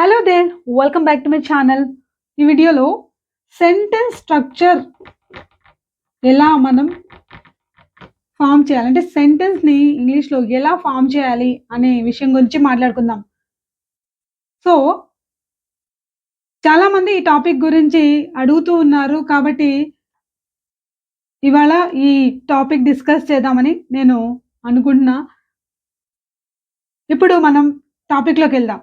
Hello there welcome back to my channel ఈ వీడియోలో sentence structure ఎలా మనం ఫామ్ చేయాలి? అంటే సెంటెన్స్ని ఇంగ్లీష్లో ఎలా ఫామ్ చేయాలి అనే విషయం గురించి మాట్లాడుకుందాం. సో చాలామంది ఈ టాపిక్ గురించి అడుగుతూ ఉన్నారు కాబట్టి ఇవాళ ఈ టాపిక్ డిస్కస్ చేద్దామని నేను అనుకుంటున్నా. ఇప్పుడు మనం టాపిక్లోకి వెళ్దాం.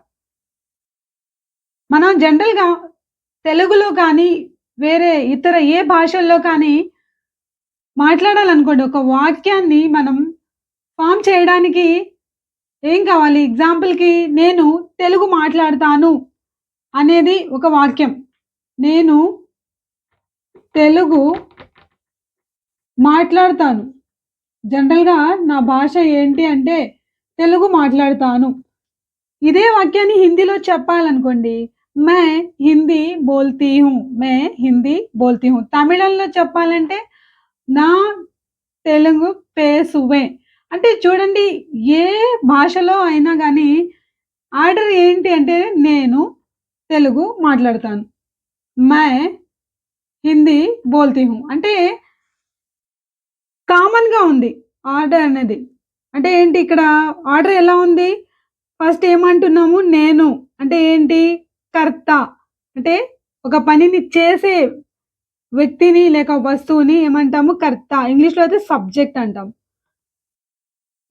మనం జనరల్‌గా తెలుగులో కానీ, వేరే ఇతర ఏ భాషల్లో కానీ మాట్లాడాలనుకోండి. ఒక వాక్యాన్ని మనం ఫామ్ చేయడానికి ఏం కావాలి? ఎగ్జాంపుల్‌కి నేను తెలుగు మాట్లాడతాను అనేది ఒక వాక్యం. నేను తెలుగు మాట్లాడతాను. జనరల్‌గా నా భాష ఏంటి అంటే తెలుగు మాట్లాడతాను. ఇదే వాక్యాన్ని హిందీలో చెప్పాలనుకోండి. మై హిందీ బోల్తీ హూ. మే హిందీ బోల్తీ హూ. తమిళంలో చెప్పాలంటే నా తెలుగు పేసువే. అంటే చూడండి ఏ భాషలో అయినా కానీ ఆర్డర్ ఏంటి అంటే నేను తెలుగు మాట్లాడతాను. మై హిందీ బోల్తీ హూ. అంటే కామన్‌గా ఉంది ఆర్డర్ అనేది. అంటే ఏంటి ఇక్కడ ఆర్డర్ ఎలా ఉంది? ఫస్ట్ ఏమంటున్నాము నేను. అంటే ఏంటి? కర్త. అంటే ఒక పనిని చేసే వ్యక్తిని లేక వస్తువుని ఏమంటాము? కర్త. ఇంగ్లీష్‌లో అయితే సబ్జెక్ట్ అంటాం.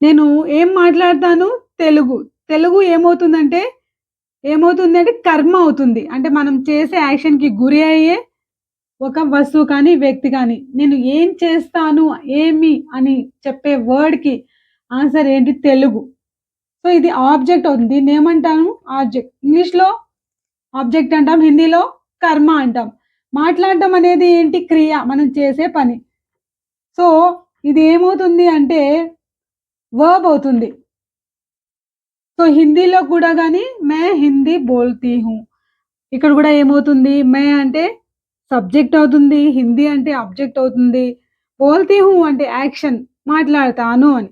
నేను ఏం మాట్లాడతాను? తెలుగు. తెలుగు ఏమవుతుందంటే ఏమవుతుంది అంటే కర్మ అవుతుంది. అంటే మనం చేసే యాక్షన్‌కి గురి అయ్యే ఒక వస్తువు కానీ, వ్యక్తి కానీ. నేను ఏం చేస్తాను? ఏమి? అని చెప్పే వర్డ్‌కి ఆన్సర్ ఏంటి? తెలుగు. సో, ఇది ఆబ్జెక్ట్ అవుతుంది. ఏమంటాను ఆబ్జెక్ట్. ఇంగ్లీష్‌లో ఆబ్జెక్ట్ అంటాం. హిందీలో కర్మ అంటాం. మాట్లాడటం అనేది ఏంటి? క్రియ. మనం చేసే పని. సో, ఇది ఏమవుతుంది అంటే వర్బ్ అవుతుంది. సో, హిందీలో కూడా కానీ మే హిందీ బోల్తీ హూ. ఇక్కడ కూడా ఏమవుతుంది? మే అంటే సబ్జెక్ట్ అవుతుంది. హిందీ అంటే ఆబ్జెక్ట్ అవుతుంది. బోల్తీ హూ అంటే యాక్షన్ మాట్లాడతాను అని.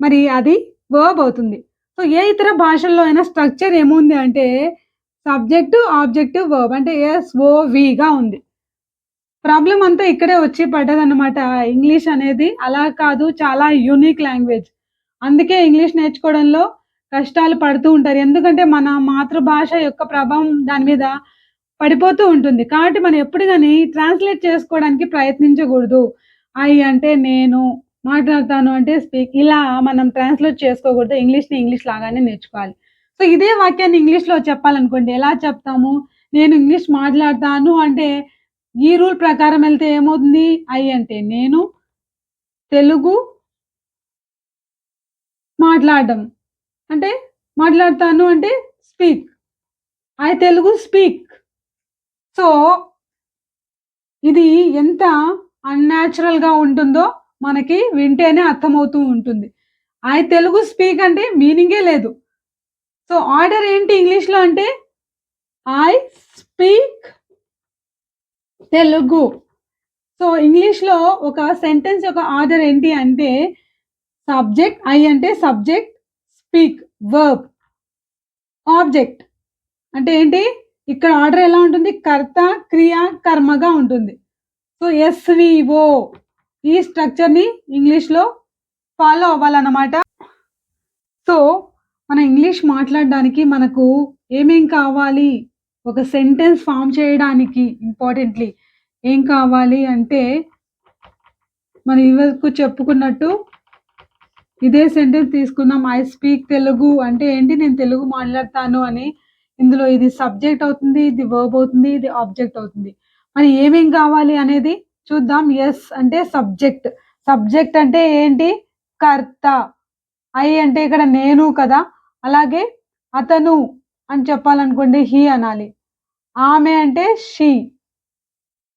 మరి అది వర్బ్ అవుతుంది. సో, ఏ ఇతర భాషల్లో అయినా స్ట్రక్చర్ ఏముంది అంటే సబ్జెక్ట్, ఆబ్జెక్ట్, వర్బ్ అంటే ఎస్ఓవిగా ఉంది. ప్రాబ్లం అంతా ఇక్కడే వచ్చి పడ్డదన్నమాట. ఇంగ్లీష్ అనేది అలా కాదు చాలా యూనిక్ లాంగ్వేజ్. అందుకే ఇంగ్లీష్ నేర్చుకోవడంలో కష్టాలు పడుతూ ఉంటారు. ఎందుకంటే మన మాతృభాష యొక్క ప్రభావం దాని మీద పడిపోతూ ఉంటుంది. కాబట్టి మనం ఎప్పుడు కానీ ట్రాన్స్‌లేట్ చేసుకోవడానికి ప్రయత్నించకూడదు. ఐ అంటే నేను, మాట్లాడతాను అంటే స్పీక్ ఇలా మనం ట్రాన్స్‌లేట్ చేసుకోకూడదు. ఇంగ్లీష్‌ని ఇంగ్లీష్ లాగానే నేర్చుకోవాలి. సో, ఇదే వాక్యాన్ని ఇంగ్లీష్‌లో చెప్పాలనుకోండి ఎలా చెప్తాము? నేను ఇంగ్లీష్ మాట్లాడతాను అంటే ఈ రూల్ ప్రకారం వెళ్తే ఏమవుతుంది? ఐ అంటే నేను తెలుగు మాట్లాడడం. అంటే మాట్లాడతాను అంటే speak. I Telugu speak. So, ఇది ఎంత అన్యాచురల్గా ఉంటుందో మనకి వింటేనే అర్థమవుతూ ఉంటుంది. ఐ తెలుగు స్పీక్ అంటే మీనింగే లేదు. సో, ఆర్డర్ ఏంటి ఇంగ్లీష్‌లో అంటే ఐ స్పీక్ తెలుగు. సో, ఇంగ్లీష్‌లో ఒక సెంటెన్స్ యొక్క ఆర్డర్ ఏంటి అంటే సబ్జెక్ట్ ఐ అంటే సబ్జెక్ట్, స్పీక్ వర్బ్. ఆబ్జెక్ట్ అంటే ఏంటి? ఇక్కడ ఆర్డర్ ఎలా ఉంటుంది? కర్త, క్రియ, కర్మగా ఉంటుంది. సో, ఎస్‌విఓ ఈ స్ట్రక్చర్‌ని ఇంగ్లీష్‌లో ఫాలో అవ్వాలన్నమాట. సో, మన ఇంగ్లీష్ మాట్లాడడానికి మనకు ఏమేం కావాలి? ఒక సెంటెన్స్ ఫార్మ్ చేయడానికి ఇంపార్టెంట్‌లీ ఏం కావాలి అంటే మనం ఇవరకు చెప్పుకున్నట్టు ఇదే సెంటెన్స్ తీసుకుందాం. ఐ స్పీక్ తెలుగు అంటే ఏంటి? నేను తెలుగు మాట్లాడతాను అని. ఇందులో ఇది సబ్జెక్ట్ అవుతుంది. ఇది వర్బ్ అవుతుంది. ఇది ఆబ్జెక్ట్ అవుతుంది. మరి ఏమేం కావాలి అనేది చూద్దాం. ఎస్ అంటే సబ్జెక్ట్. సబ్జెక్ట్ అంటే ఏంటి? కర్త. ఐ అంటే ఇక్కడ నేను కదా! అలాగే అతను అని చెప్పాలనుకోండి హి అనాలి. ఆమె అంటే షీ.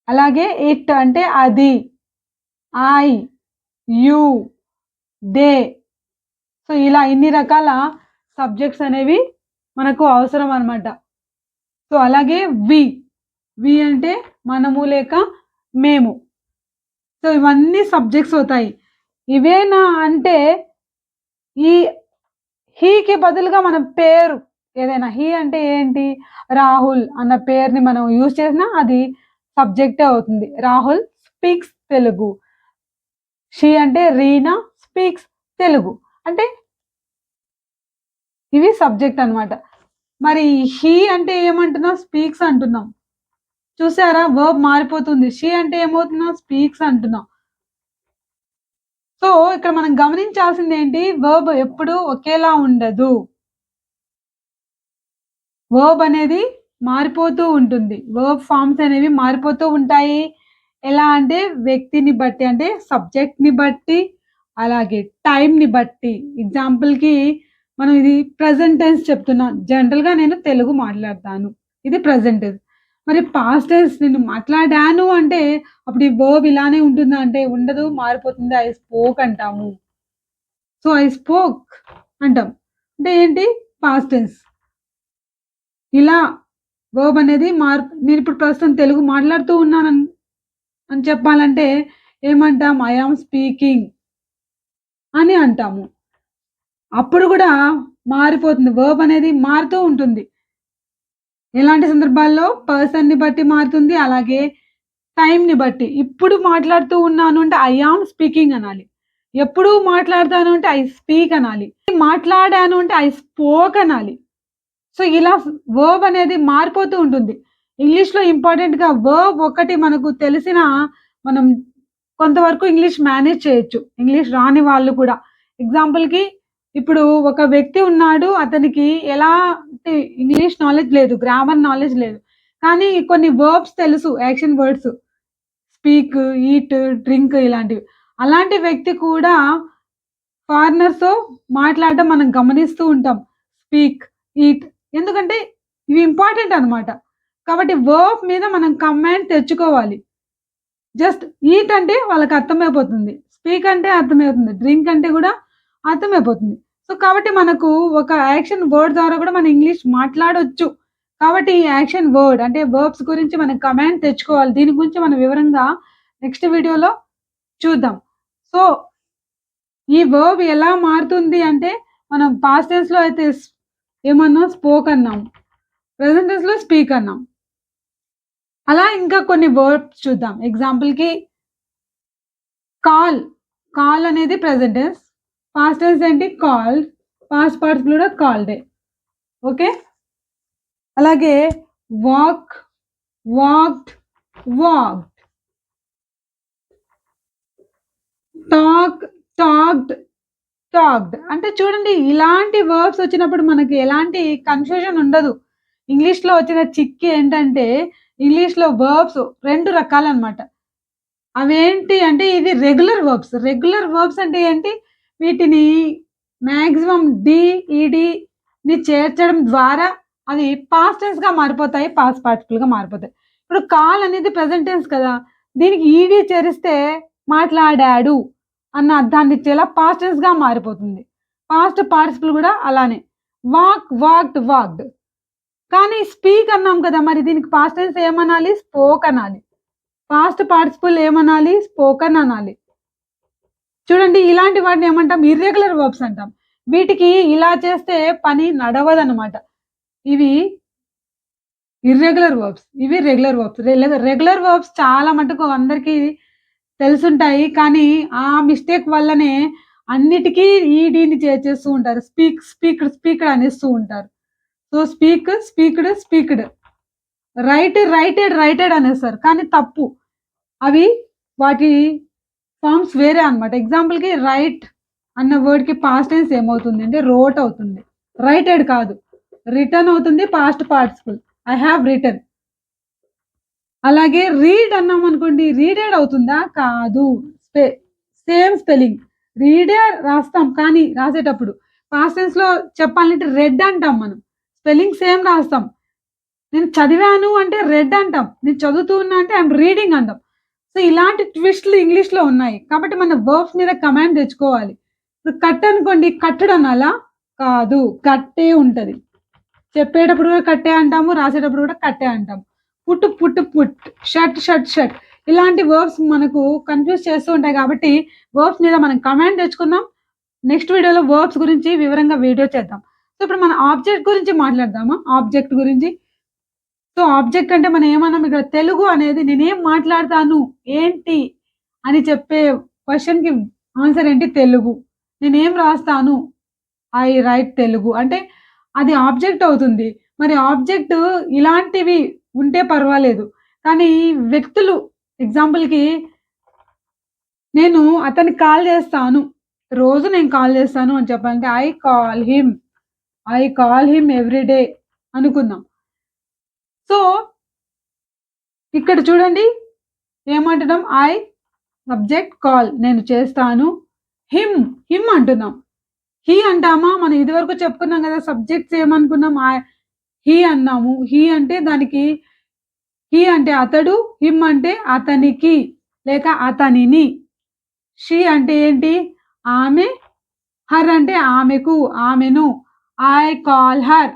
అలాగే ఇట్ అంటే అది. I, you, they. సో, ఇలా ఇన్ని రకాల సబ్జెక్ట్స్ అనేవి మనకు అవసరం అనమాట సో, అలాగే వి. వి అంటే మనము లేక మేము. సో, ఇవన్నీ సబ్జెక్ట్స్ అవుతాయి. ఇవేనా అంటే ఈ హీకి బదులుగా మనం పేరు ఏదైనా హీ అంటే ఏంటి? రాహుల్ అన్న పేరుని మనం యూజ్ చేసినా అది సబ్జెక్టే అవుతుంది. రాహుల్ స్పీక్స్ తెలుగు. షీ అంటే రీనా స్పీక్స్ తెలుగు. అంటే ఇవి సబ్జెక్ట్ అన్నమాట. మరి హీ అంటే ఏమంటున్నాం స్పీక్స్ అంటున్నాం. చూసారా? వర్బ్ మారిపోతుంది. షీ అంటే ఏమవుతున్నాం స్పీక్స్ అంటున్నాం. సో ఇక్కడ మనం గమనించాల్సింది ఏంటి వర్బ్ ఎప్పుడు ఒకేలా ఉండదు. వర్బ్ అనేది మారిపోతూ ఉంటుంది. వర్బ్ ఫామ్స్ అనేవి మారిపోతూ ఉంటాయి. ఎలా అంటే వ్యక్తిని బట్టి అంటే సబ్జెక్ట్ని బట్టి అలాగే టైం ని బట్టి. ఎగ్జాంపుల్కి మనం ఇది ప్రజెంట్ టెన్స్ చెప్తున్నాం. జనరల్గా నేను తెలుగు మాట్లాడతాను. ఇది ప్రజెంట్ టెన్స్ మరి పాస్టర్స్ నేను మాట్లాడాను అంటే అప్పుడు ఈ వర్బ్ ఇలానే ఉంటుందా? అంటే ఉండదు మారిపోతుంది ఐ స్పోక్ అంటాము. సో ఐ స్పోక్ అంటాం. అంటే ఏంటి? పాస్ట్ ఇలా వర్బ్ అనేది మార్ నేను ఇప్పుడు ప్రస్తుతం తెలుగు మాట్లాడుతూ ఉన్నాను అని- అని చెప్పాలంటే ఏమంటాం? ఐ ఆమ్ స్పీకింగ్ అని అంటాము. అప్పుడు కూడా మారిపోతుంది. వర్బ్ అనేది మారుతూ ఉంటుంది. ఎలాంటి సందర్భాల్లో పర్సన్ని బట్టి మారుతుంది? అలాగే టైం ని బట్టి. ఇప్పుడు మాట్లాడుతూ ఉన్నాను అంటే ఐ ఆమ్ స్పీకింగ్ అనాలి. ఎప్పుడు మాట్లాడతాను అంటే ఐ స్పీక్ అనాలి. మాట్లాడాను అంటే ఐ స్పోక్ అనాలి. సో ఇలా వర్బ్ అనేది మారిపోతూ ఉంటుంది. ఇంగ్లీష్లో ఇంపార్టెంట్గా వర్బ్ ఒకటి మనకు తెలిసిన మనం కొంతవరకు ఇంగ్లీష్ మేనేజ్ చేయొచ్చు. ఇంగ్లీష్ రాని వాళ్ళు కూడా. ఎగ్జాంపుల్కి ఇప్పుడు ఒక వ్యక్తి ఉన్నాడు అతనికి ఎలా ఇంగ్లీష్ నాలెడ్జ్ లేదు గ్రామర్ నాలెడ్జ్ లేదు. కానీ కొన్ని వర్బ్స్ తెలుసు action words speak eat drink ఇలాంటివి. అలాంటి వ్యక్తి కూడా ఫారినర్స్తో మాట్లాడడం మనం గమనిస్తూ ఉంటాం. స్పీక్ ఈట్ ఎందుకంటే ఇవి ఇంపార్టెంట్ అన్నమాట. కాబట్టి వర్బ్ మీద మనం కమాండ్ తెచ్చుకోవాలి. జస్ట్ ఈట్ అంటే వాళ్ళకి అర్థమైపోతుంది. స్పీక్ అంటే అర్థమైపోతుంది. డ్రింక్ అంటే కూడా అర్థమైపోతుంది. సో కాబట్టి మనకు ఒక యాక్షన్ వర్డ్ ద్వారా కూడా మనం ఇంగ్లీష్ మాట్లాడవచ్చు కాబట్టి ఈ యాక్షన్ వర్డ్ అంటే వర్బ్స్ గురించి మనం కమాండ్ తెచ్చుకోవాలి. దీని గురించి మనం వివరంగా నెక్స్ట్ వీడియోలో చూద్దాం. సో ఈ వర్బ్ ఎలా మారుతుంది అంటే మనం పాస్ట్ టెన్స్లో అయితే ఏమన్నా ఏమన్నాం? స్పోక్ అన్నాం. ప్రజెంట్ టెన్స్లో స్పీక్ అన్నాం. అలా ఇంకా కొన్ని వర్బ్స్ చూద్దాం. ఎగ్జాంపుల్కి కాల్ కాల్ అనేది ప్రెసెంట్ టెన్స్ పాస్ట్ టెన్స్ ఏంటి? కాల్డ్ పాస్ట్ పార్ట్స్ కూడా కాల్డే ఓకే అలాగే walk walked walked talk talked talked అంటే చూడండి ఇలాంటి వర్బ్స్ వచ్చినప్పుడు మనకి ఎలాంటి కన్ఫ్యూజన్ ఉండదు. ఇంగ్లీష్లో వచ్చిన చిక్కి ఏంటంటే ఇంగ్లీష్లో వర్బ్స్ రెండు రకాలన్నమాట. అవేంటి అంటే ఇది రెగ్యులర్ వర్బ్స్ రెగ్యులర్ వర్బ్స్ అంటే ఏంటి? వీటిని మ్యాక్సిమం డి e, ని చేర్చడం ద్వారా అవి పాస్ట్గా మారిపోతాయి పాస్ట్ పార్టికల్గా మారిపోతాయి. ఇప్పుడు కాల్ అనేది ప్రెసెంట్ టెన్స్ కదా. దీనికి ఈడీ చేరిస్తే మాట్లాడాడు అన్న అర్థాన్ని ఇచ్చేలా పాస్ట్గా మారిపోతుంది. పాస్ట్ పార్టిసిపుల్ కూడా అలానే. వాక్ వాక్డ్ వాక్డ్ కానీ స్పీక్ అన్నాం కదా మరి దీనికి పాస్ట్ టెన్స్ ఏమనాలి? స్పోక్ అనాలి. పాస్ట్ పార్టిసిపుల్ ఏమనాలి? స్పోకన్ అనాలి. చూడండి ఇలాంటి వాటిని ఏమంటాం? ఇర్రెగ్యులర్ వర్బ్స్ అంటాం. వీటికి ఇలా చేస్తే పని నడవదనమాట ఇవి ఇర్రెగ్యులర్ వర్బ్స్ ఇవి రెగ్యులర్ వర్బ్స్ రెగ్యులర్ వర్బ్స్ చాలా మటుకు అందరికీ తెలుసుంటాయి కానీ ఆ మిస్టేక్ వల్లనే అన్నిటికీ ఈడీని చేసేస్తూ ఉంటారు. స్పీక్ స్పీక్డ్ స్పీక్డ్ అనేస్తూ ఉంటారు. So speak speaked speaked write writed writed అనేస్తారు. కానీ తప్పు. అవి వాటి ఫార్మ్స్ వేరే అన్నమాట. ఎగ్జాంపుల్కి రైట్ అన్న వర్డ్కి పాస్ట్ టెన్స్ ఏమవుతుంది అంటే రోట్ అవుతుంది. రైటెడ్ కాదు. రిటర్న్ అవుతుంది past participle I have return అలాగే రీడ్ అన్నాం అనుకోండి రీడెడ్ అవుతుందా? కాదు. సేమ్ స్పెల్లింగ్ రీడే రాస్తాం కానీ రాసేటప్పుడు. పాస్ట్ టెన్స్లో చెప్పాలంటే రెడ్ అంటాం మనం. స్పెల్లింగ్ సేమ్ రాస్తాం. నేను చదివాను అంటే రెడ్ అంటాం. నేను చదువుతూ ఉన్నా అంటే ఐఎమ్ రీడింగ్ అంటాం. సో ఇలాంటి ట్విస్ట్లు ఇంగ్లీష్లో ఉన్నాయి. కాబట్టి మన వర్బ్స్ మీద కమాండ్ తెచ్చుకోవాలి. ఇప్పుడు కట్ అనుకోండి కట్టడం అలా కాదు. కట్టే ఉంటుంది. చెప్పేటప్పుడు కూడా కట్టే అంటాము రాసేటప్పుడు కూడా కట్టే అంటాము. Put put put. Shut shut shut ఇలాంటి వర్బ్స్ మనకు కన్ఫ్యూజ్ చేస్తూ ఉంటాయి కాబట్టి వర్బ్స్ మీద మనం కమాండ్ తెచ్చుకుందాం. నెక్స్ట్ వీడియోలో వర్బ్స్ గురించి వివరంగా వీడియో చేద్దాం. సో ఇప్పుడు మన ఆబ్జెక్ట్ గురించి మాట్లాడదామా? ఆబ్జెక్ట్ గురించి. సో ఆబ్జెక్ట్ అంటే మనం ఏమన్నాం? ఇక్కడ తెలుగు అనేది నేనేం మాట్లాడతాను? ఏంటి? అని చెప్పే క్వశ్చన్కి ఆన్సర్ ఏంటి? తెలుగు. నేనేం రాస్తాను? I write Telugu. అంటే అది ఆబ్జెక్ట్ అవుతుంది. మరి ఆబ్జెక్ట్ ఇలాంటివి ఉంటే పర్వాలేదు. కానీ వ్యక్తులు ఎగ్జాంపుల్కి నేను అతనికి కాల్ చేస్తాను. రోజు నేను కాల్ చేస్తాను అని చెప్పాలంటే I call him I call him every day అనుకుందాం. సో ఇక్కడ చూడండి ఏమంటున్నాం? ఐ సబ్జెక్ట్ కాల్ నేను చేస్తాను. హిమ్ హిమ్ అంటున్నాం. హీ అంటామా? మనం ఇదివరకు చెప్పుకున్నాం కదా సబ్జెక్ట్స్ ఏమనుకున్నాం? హీ అన్నాము. హీ అంటే దానికి హీ అంటే అతడు హిమ్ అంటే అతనికి లేక అతనిని. షీ అంటే ఏంటి? ఆమె. హర్ అంటే ఆమెకు ఆమెను. ఐ కాల్ హర్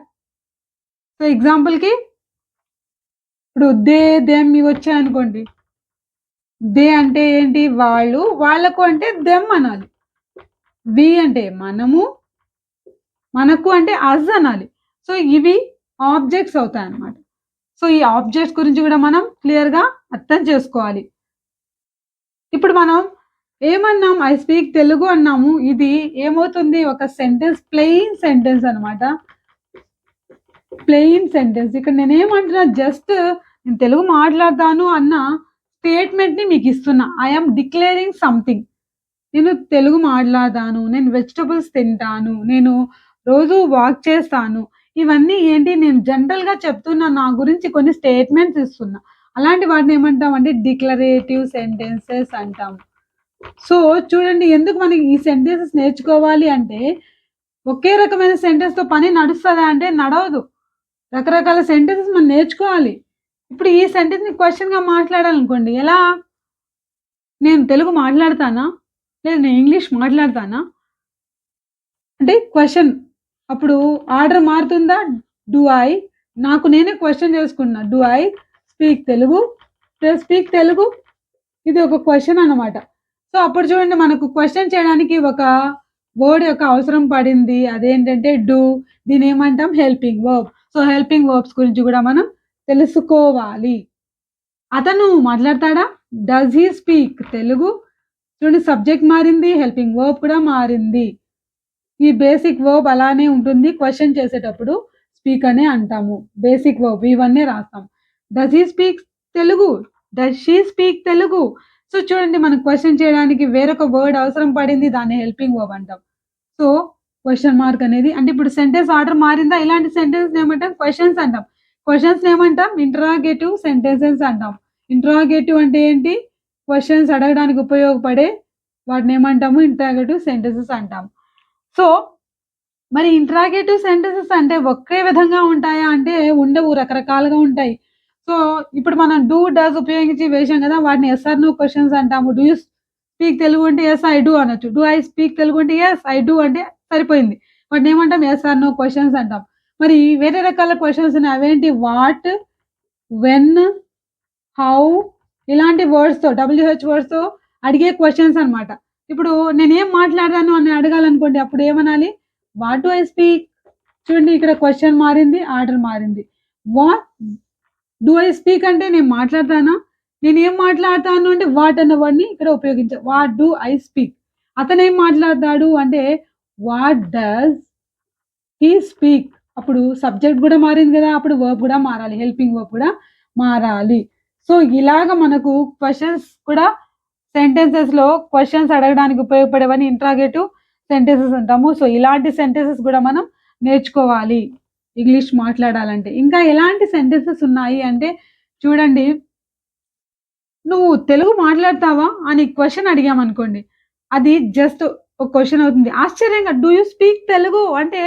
సో ఎగ్జాంపుల్కి ఇప్పుడు దే దెమ్ ఇవి వచ్చాయనుకోండి దే అంటే ఏంటి? వాళ్ళు వాళ్ళకు అంటే దెమ్ అనాలి. వి అంటే మనము మనకు అంటే అజ్ అనాలి. సో ఇవి ఆబ్జెక్ట్స్ అవుతాయి అన్నమాట. సో ఈ ఆబ్జెక్ట్స్ గురించి కూడా మనం క్లియర్గా అర్థం చేసుకోవాలి. ఇప్పుడు మనం ఏమన్నాం? ఐ స్పీక్ తెలుగు అన్నాము. ఇది ఏమవుతుంది? ఒక సెంటెన్స్ ప్లెయిన్ సెంటెన్స్ అనమాట ప్లెయిన్ సెంటెన్స్ ఇక్కడ నేనేమంటున్నా? జస్ట్ నేను తెలుగు మాట్లాడతాను అన్న స్టేట్మెంట్ని మీకు ఇస్తున్నా. ఐఎమ్ డిక్లేరింగ్ సంథింగ్ నేను తెలుగు మాట్లాడతాను నేను వెజిటబుల్స్ తింటాను నేను రోజు వాక్ చేస్తాను. ఇవన్నీ ఏంటి? నేను జనరల్గా చెప్తున్నా నా గురించి కొన్ని స్టేట్మెంట్స్ ఇస్తున్నా. అలాంటి వాటిని ఏమంటాం అంటే డిక్లరేటివ్ సెంటెన్సెస్ అంటాం. సో చూడండి ఎందుకు మనకి ఈ సెంటెన్సెస్ నేర్చుకోవాలి అంటే ఒకే రకమైన సెంటెన్స్తో పని నడుస్తుందా అంటే నడవదు. రకరకాల సెంటెన్సెస్ మనం నేర్చుకోవాలి. ఇప్పుడు ఈ సెంటెన్స్ని క్వశ్చన్గా మాట్లాడాలనుకోండి ఎలా? నేను తెలుగు మాట్లాడతానా? లేదు నేను ఇంగ్లీష్ మాట్లాడతానా? అంటే క్వశ్చన్ అప్పుడు ఆర్డర్ మారుతుందా? డు ఐ నాకు నేనే క్వశ్చన్ చేసుకున్నా. Do I speak Telugu? Speak Telugu? ఇది ఒక క్వశ్చన్ అన్నమాట. సో అప్పుడు చూడండి మనకు క్వశ్చన్ చేయడానికి ఒక వర్డ్ యొక్క అవసరం పడింది. అదేంటంటే డూ దీని ఏమంటాం? Helping verb so helping verbs గురించి కూడా మనం తెలుసుకోవాలి. అతను మాట్లాడతాడా? Does he speak Telugu? చూడండి సబ్జెక్ట్ మారింది హెల్పింగ్ వర్బ్ కూడా మారింది. ఈ బేసిక్ వర్బ్ అలానే ఉంటుంది క్వశ్చన్ చేసేటప్పుడు స్పీక్ అనే అంటాము. బేసిక్ వర్బ్ ఇవన్నీ రాస్తాం. Does he speak Telugu? Does she speak Telugu? So చూడండి మనం క్వశ్చన్ చేయడానికి వేరొక వర్డ్ అవసరం పడింది దాన్ని హెల్పింగ్ వర్బ్ అంటాం. సో క్వశ్చన్ మార్క్ అనేది అంటే ఇప్పుడు సెంటెన్స్ ఆర్డర్ మారిందా? ఇలాంటి సెంటెన్స్ ఏమంటాం? క్వశ్చన్స్ అంటాం. క్వశ్చన్స్ ఏమంటాం? ఇంట్రాగేటివ్ సెంటెన్సెస్ అంటాం. ఇంట్రాగేటివ్ అంటే ఏంటి? క్వశ్చన్స్ అడగడానికి ఉపయోగపడే వాటిని ఏమంటాము? ఇంట్రాగేటివ్ సెంటెన్సెస్ అంటాం. సో మరి ఇంట్రాగేటివ్ సెంటెన్సెస్ అంటే ఒకే విధంగా ఉంటాయా? అంటే ఉండవు రకరకాలుగా ఉంటాయి. సో ఇప్పుడు మనం డూ డస్ ఉపయోగించి వేసాం కదా వాటిని ఎస్ఆర్ నో క్వశ్చన్స్ అంటాము. డూ యూ స్పీక్ తెలుగు అంటే ఎస్ ఐ డూ అనొచ్చు. డూ ఐ స్పీక్ తెలుగు అంటే ఎస్ ఐ డూ అంటే సరిపోయింది. వాటిని ఏమంటాం? ఎస్ఆర్ నో క్వశ్చన్స్ అంటాం. మరి వేరే రకాల క్వశ్చన్స్ ఉన్నాయి. అవేంటి? వాట్ వెన్ హౌ ఇలాంటి వర్డ్స్తో డబ్ల్యూహెచ్ వర్డ్స్తో అడిగే క్వశ్చన్స్ అనమాట ఇప్పుడు నేనేం మాట్లాడాను అని అడగాలనుకోండి అప్పుడు ఏమనాలి? వాట్ డు ఐ స్పీక్ చూడండి ఇక్కడ క్వశ్చన్ మారింది ఆర్డర్ మారింది. వాట్ డూ ఐ స్పీక్ అంటే నేను మాట్లాడతానా? నేను ఏం మాట్లాడతాను అంటే వాట్ అన్న వర్డ్ని ఇక్కడ ఉపయోగించా వాట్ డూ ఐ స్పీక్ అతను ఏం మాట్లాడతాడు అంటే వాట్ డస్ హీ స్పీక్ అప్పుడు సబ్జెక్ట్ కూడా మారింది కదా అప్పుడు వర్బ్ కూడా మారాలి హెల్పింగ్ వర్బ్ కూడా మారాలి. సో ఇలాగ మనకు క్వశ్చన్స్ కూడా సెంటెన్సెస్లో క్వశ్చన్స్ అడగడానికి ఉపయోగపడేవని ఇంట్రాగేటివ్ సెంటెన్సెస్ అంటాము. సో ఇలాంటి సెంటెన్సెస్ కూడా మనం నేర్చుకోవాలి. ఇంగ్లీష్ మాట్లాడాలంటే. ఇంకా ఎలాంటి సెంటెన్సెస్ ఉన్నాయి అంటే చూడండి. నువ్వు తెలుగు మాట్లాడతావా అని క్వశ్చన్ అడిగామనుకోండి అది జస్ట్ ఒక క్వశ్చన్ అవుతుంది. ఆశ్చర్యంగా డూ యూ స్పీక్ తెలుగు అంటే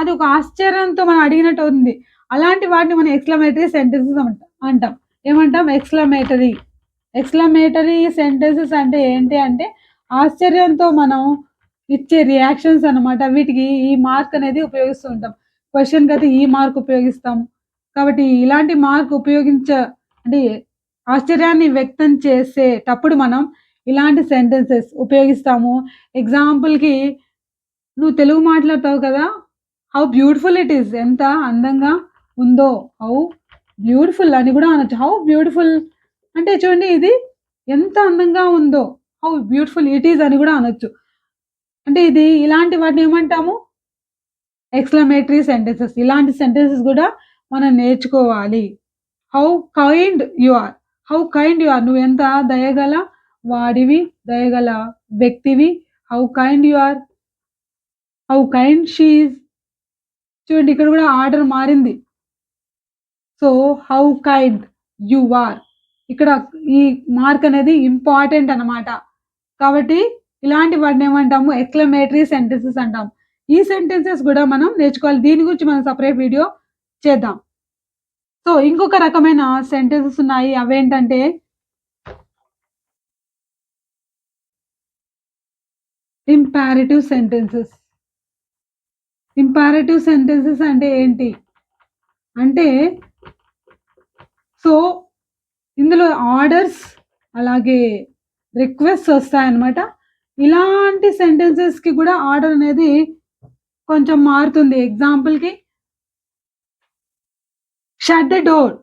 అది ఒక ఆశ్చర్యంతో మనం అడిగినట్టు ఉంది. అలాంటి వాటిని మనం ఎక్స్లమేటరీ సెంటెన్సెస్ అంట అంటాం. ఏమంటాం? ఎక్స్లమేటరీ ఎక్స్లమేటరీ సెంటెన్సెస్ అంటే ఏంటి అంటే ఆశ్చర్యంతో మనం ఇచ్చే రియాక్షన్స్ అనమాట వీటికి ఈ మార్క్ అనేది ఉపయోగిస్తూ ఉంటాం. క్వశ్చన్కి అయితే ఈ మార్క్ ఉపయోగిస్తాం. కాబట్టి ఇలాంటి మార్క్ ఉపయోగించ అంటే ఆశ్చర్యాన్ని వ్యక్తం చేసేటప్పుడు మనం ఇలాంటి సెంటెన్సెస్ ఉపయోగిస్తాము. ఎగ్జాంపుల్కి నువ్వు తెలుగు మాట్లాడతావు కదా? హౌ బ్యూటిఫుల్ ఇట్ ఈస్ ఎంత అందంగా ఉందో. హౌ బ్యూటిఫుల్ అని కూడా అనొచ్చు. హౌ బ్యూటిఫుల్ అంటే చూడండి ఇది ఎంత అందంగా ఉందో. హౌ బ్యూటిఫుల్ ఇట్ ఈస్ అని కూడా అనొచ్చు. అంటే ఇది ఇలాంటి వాటిని ఏమంటాము? ఎక్స్లమేటరీ సెంటెన్సెస్ ఇలాంటి సెంటెన్సెస్ కూడా మనం నేర్చుకోవాలి. How kind you are how kind you are నువ్వు ఎంత దయగల వాడివి దయగల వ్యక్తివి. How kind you are how kind she's చూడండి ఇక్కడ కూడా ఆర్డర్ మారింది. So how kind you are. ఇక్కడ ఈ మార్క్ అనేది ఇంపార్టెంట్ అన్నమాట. కాబట్టి ఇలాంటి వాటిని ఏమంటాము? ఎక్లమేటరీ సెంటెన్సెస్ అంటాం. ఈ సెంటెన్సెస్ కూడా మనం నేర్చుకోవాలి. దీని గురించి మనం సపరేట్ వీడియో చేద్దాం. సో ఇంకొక రకమైన సెంటెన్సెస్ ఉన్నాయి. అవేంటంటే ఇంపారిటివ్ సెంటెన్సెస్. ఇంపారేటివ్ సెంటెన్సెస్ అంటే ఏంటి? అంటే సో ఇందులో ఆర్డర్స్ అలాగే రిక్వెస్ట్ వస్తాయన్నమాట. ఇలాంటి సెంటెన్సెస్కి కూడా ఆర్డర్ అనేది కొంచెం మారుతుంది. ఎగ్జాంపుల్కి shut the door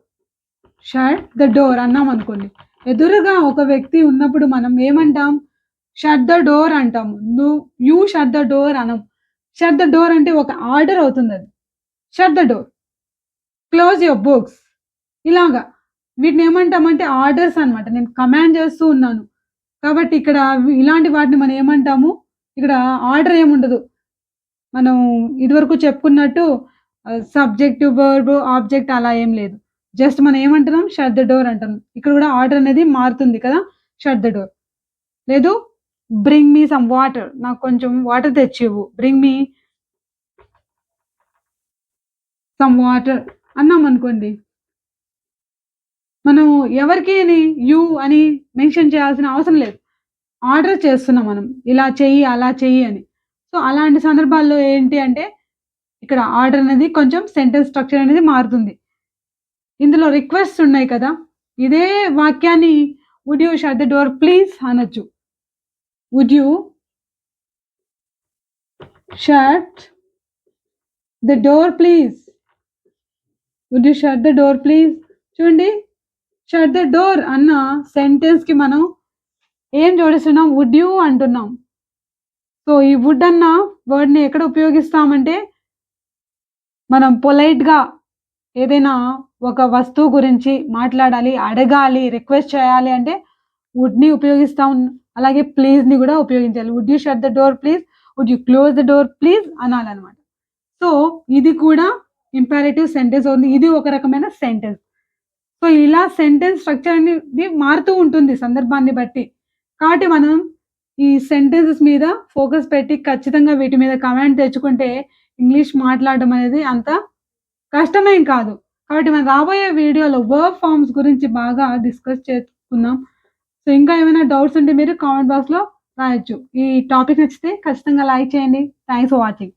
shut the door అన్నాం అనుకోండి. ఎదురుగా ఒక వ్యక్తి ఉన్నప్పుడు మనం ఏమంటాం? షట్ ద డోర్ అంటాము. నువ్వు యూ షట్ ద డోర్ అనం. షట్ ద డోర్ అంటే ఒక ఆర్డర్ అవుతుంది అది shut the door close your books ఇలాగా. వీటిని ఏమంటామంటే ఆర్డర్స్ అన్నమాట. నేను కమాండ్ చేస్తూ ఉన్నాను. కాబట్టి ఇక్కడ ఇలాంటి వాటిని మనం ఏమంటాము? ఇక్కడ ఆర్డర్ ఏముండదు. మనం ఇదివరకు చెప్పుకున్నట్టు సబ్జెక్ట్ వర్బ్ ఆబ్జెక్ట్ అలా ఏం లేదు. జస్ట్ మనం ఏమంటున్నాం? షట్ ద డోర్ అంటాం ఇక్కడ కూడా ఆర్డర్ అనేది మారుతుంది కదా? షట్ ద డోర్ లేదు? బ్రింగ్ మీ సమ్ వాటర్ నాకు కొంచెం వాటర్ తెచ్చివు బ్రింగ్ మీ సమ్ వాటర్ అన్నాం అనుకోండి. మనం ఎవరికి యూ అని మెన్షన్ చేయాల్సిన అవసరం లేదు. ఆర్డర్ చేస్తున్నాం మనం. ఇలా చెయ్యి అలా చెయ్యి అని. సో అలాంటి సందర్భాల్లో ఏంటి అంటే ఇక్కడ ఆర్డర్ అనేది కొంచెం సెంటెన్స్ స్ట్రక్చర్ అనేది మారుతుంది. ఇందులో రిక్వెస్ట్ ఉన్నాయి కదా. ఇదే వాక్యాన్ని would you shut the door please అనొచ్చు. Would you shut the door please? Would you shut the door please చూడండి షట్ ద డోర్ అన్న సెంటెన్స్కి మనం ఏం జోడిస్తున్నాం? వుడ్ యూ అంటున్నాం. సో ఈ వుడ్ అన్న వర్డ్ని ఎక్కడ ఉపయోగిస్తామంటే మనం పొలైట్గా ఏదైనా ఒక వస్తువు గురించి మాట్లాడాలి అడగాలి రిక్వెస్ట్ చేయాలి అంటే వుడ్ని ఉపయోగిస్తాం. అలాగే ప్లీజ్ని కూడా ఉపయోగించాలి. Would you shut the door please would you close the door please అనాలన్నమాట. So ఇది కూడా ఇంపారేటివ్ సెంటెన్స్ ఉంది ఇది ఒక రకమైన సెంటెన్స్ సో ఇలా సెంటెన్స్ స్ట్రక్చర్ అనేది మారుతూ ఉంటుంది సందర్భాన్ని బట్టి. కాబట్టి మనం ఈ సెంటెన్సెస్ మీద ఫోకస్ పెట్టి ఖచ్చితంగా వీటి మీద కమెంట్ తెచ్చుకుంటే ఇంగ్లీష్ మాట్లాడడం అనేది అంత కష్టమేం కాదు. కాబట్టి మనం రాబోయే వీడియోలో వర్క్ ఫార్మ్స్ గురించి బాగా డిస్కస్ చేసుకుందాం. సో ఇంకా ఏమైనా డౌట్స్ ఉంటే మీరు కామెంట్ బాక్స్లో రాయొచ్చు. ఈ టాపిక్ నచ్చితే ఖచ్చితంగా లైక్ చేయండి. Thanks for watching